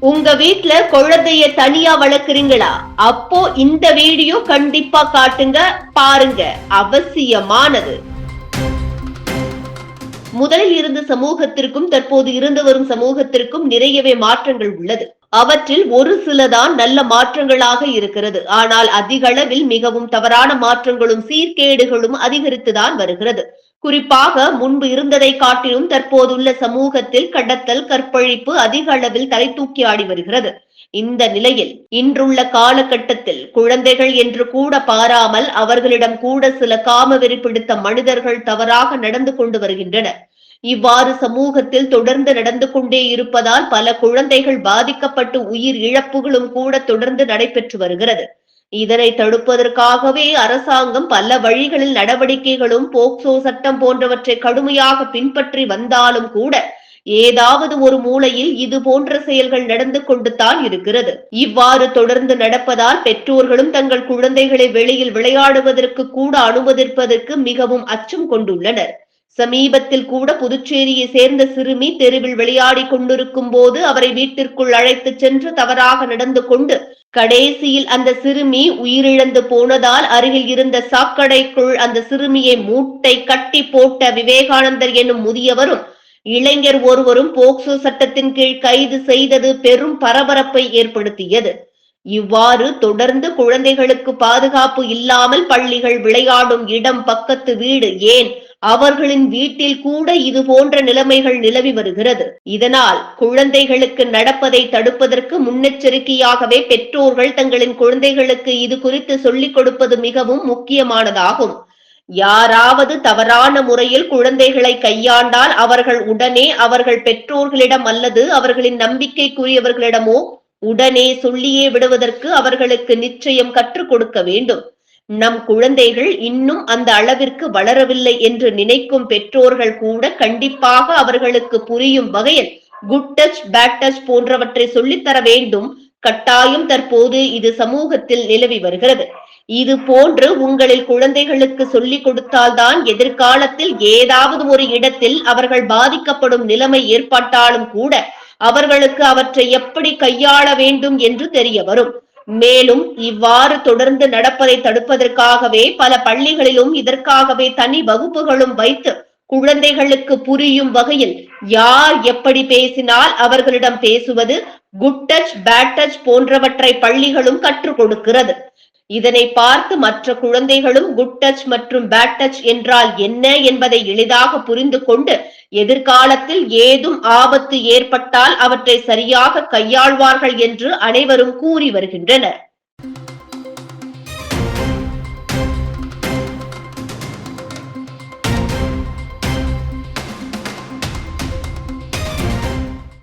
உங்க வீட்ல குழந்தைய தனியா வளர்க்குறீங்களா? அப்போ இந்த வீடியோ கண்டிப்பா காட்டுங்க பாருங்க. அவசியமானது. முதலில் இருந்த சமூகத்திற்கும் தற்போது இருந்து வரும் சமூகத்திற்கும் நிறையவே மாற்றங்கள் உள்ளது. அவற்றில் ஒரு சிலதான் நல்ல மாற்றங்களாக இருக்கிறது. ஆனால் அதிக அளவில் மிகவும் தவறான மாற்றங்களும் சீர்கேடுகளும் அதிகரித்துதான் வருகிறது. குறிப்பாக முன்பு இருந்ததை காட்டிலும் தற்போதுள்ள சமூகத்தில் கடத்தல் கற்பழிப்பு அதிக அளவில் தலை தூக்கி ஆடி வருகிறது. இந்த நிலையில் இன்றுள்ள காலகட்டத்தில் குழந்தைகள் என்று கூட பாராமல் அவர்களிடம் கூட சில காமவெறி பிடித்த மனிதர்கள் தவறாக நடந்து கொண்டு வருகின்றனர். இவ்வாறு சமூகத்தில் தொடர்ந்து நடந்து கொண்டே இருப்பதால் பல குழந்தைகள் பாதிக்கப்பட்டு உயிர் இழப்புகளும் கூட தொடர்ந்து நடைபெற்று வருகிறது. இதனை தடுப்பதற்காகவே அரசாங்கம் பல வழிகளில் நடவடிக்கைகளும் போக்சோ சட்டம் போன்றவற்றை கடுமையாக பின்பற்றி வந்தாலும் கூட ஏதாவது ஒரு மூலையில் இது போன்ற செயல்கள் நடந்து கொண்டு தான் இருக்கிறது. இவ்வாறு தொடர்ந்து நடப்பதால் பெற்றோர்களும் தங்கள் குழந்தைகளை வெளியில் விளையாடுவதற்கு கூட அனுமதிப்பதற்கு மிகவும் அச்சம் கொண்டுள்ளனர். சமீபத்தில் கூட புதுச்சேரியை சேர்ந்த சிறுமி தெருவில் விளையாடி கொண்டிருக்கும் போது அவரை வீட்டிற்குள் அழைத்து சென்று தவறாக நடந்து கொண்டு கடைசியில் அந்த சிறுமி உயிரிழந்து போனதால் அருகில் இருந்த சாக்கடைக்குள் அந்த சிறுமியை மூட்டை கட்டி போட்ட விவேகானந்தர் என்னும் முதியவரும் இளைஞர் ஒருவரும் போக்சோ சட்டத்தின் கீழ் கைது செய்தது பெரும் பரபரப்பை ஏற்படுத்தியது. இவ்வாறு தொடர்ந்து குழந்தைகளுக்கு பாதுகாப்பு இல்லாமல் பள்ளிகள் விளையாடும் இடம் பக்கத்து வீடு. ஏன்? அவர்களின் வீட்டில் கூட இது போன்ற நிலைமைகள் நிலவி வருகிறது. இதனால் குழந்தைகளுக்கு நடப்பதை தடுப்பதற்கு முன்னெச்சரிக்கையாகவே பெற்றோர்கள் தங்களின் குழந்தைகளுக்கு இது குறித்து சொல்லிக் கொடுப்பது மிகவும் முக்கியமானதாகும். யாராவது தவறான முறையில் குழந்தைகளை கையாண்டால் அவர்கள் உடனே அவர்கள் பெற்றோர்களிடம் அல்லது அவர்களின் நம்பிக்கைக்குரியவர்களிடமோ உடனே சொல்லியே விடுவதற்கு அவர்களுக்கு நிச்சயம் கற்றுக் கொடுக்க வேண்டும். நம் குழந்தைகள் இன்னும் அந்த அளவிற்கு வளரவில்லை என்று நினைக்கும் பெற்றோர்கள் கூட கண்டிப்பாக அவர்களுக்கு புரியும் வகையில் குட் டச் பேட் டச் போன்றவற்றை சொல்லித்தர வேண்டும். கட்டாயம் தற்போது இது சமூகத்தில் நிலவி வருகிறது. இது போன்று உங்களில் குழந்தைகளுக்கு சொல்லிக் கொடுத்தால்தான் எதிர்காலத்தில் ஏதாவது ஒரு இடத்தில் அவர்கள் பாதிக்கப்படும் நிலைமை ஏற்பட்டாலும் கூட அவர்களுக்கு அவற்றை எப்படி கையாள வேண்டும் என்று தெரிய வரும். மேலும் இவ்வாறு தொடர்ந்து நடப்பதை தடுப்பதற்காகவே பல பள்ளிகளிலும் இதற்காகவே தனி வகுப்புகளும் வைத்து குழந்தைகளுக்கு புரியும் வகையில் யார் எப்படி பேசினால் அவர்களிடம் பேசுவது குட் டச் பேட் டச் போன்றவற்றை பள்ளிகளும் கற்றுக் கொடுக்கிறது. இதனை பார்த்து மற்ற குழந்தைகளும் குட் டச் மற்றும் பேட் டச் என்றால் என்ன என்பதை எளிதாக புரிந்து கொண்டு எதிர்காலத்தில் ஏதும் ஆபத்து ஏற்பட்டால் அவற்றை சரியாக கையாள்வார்கள் என்று அனைவரும் கூறி வருகின்றனர்.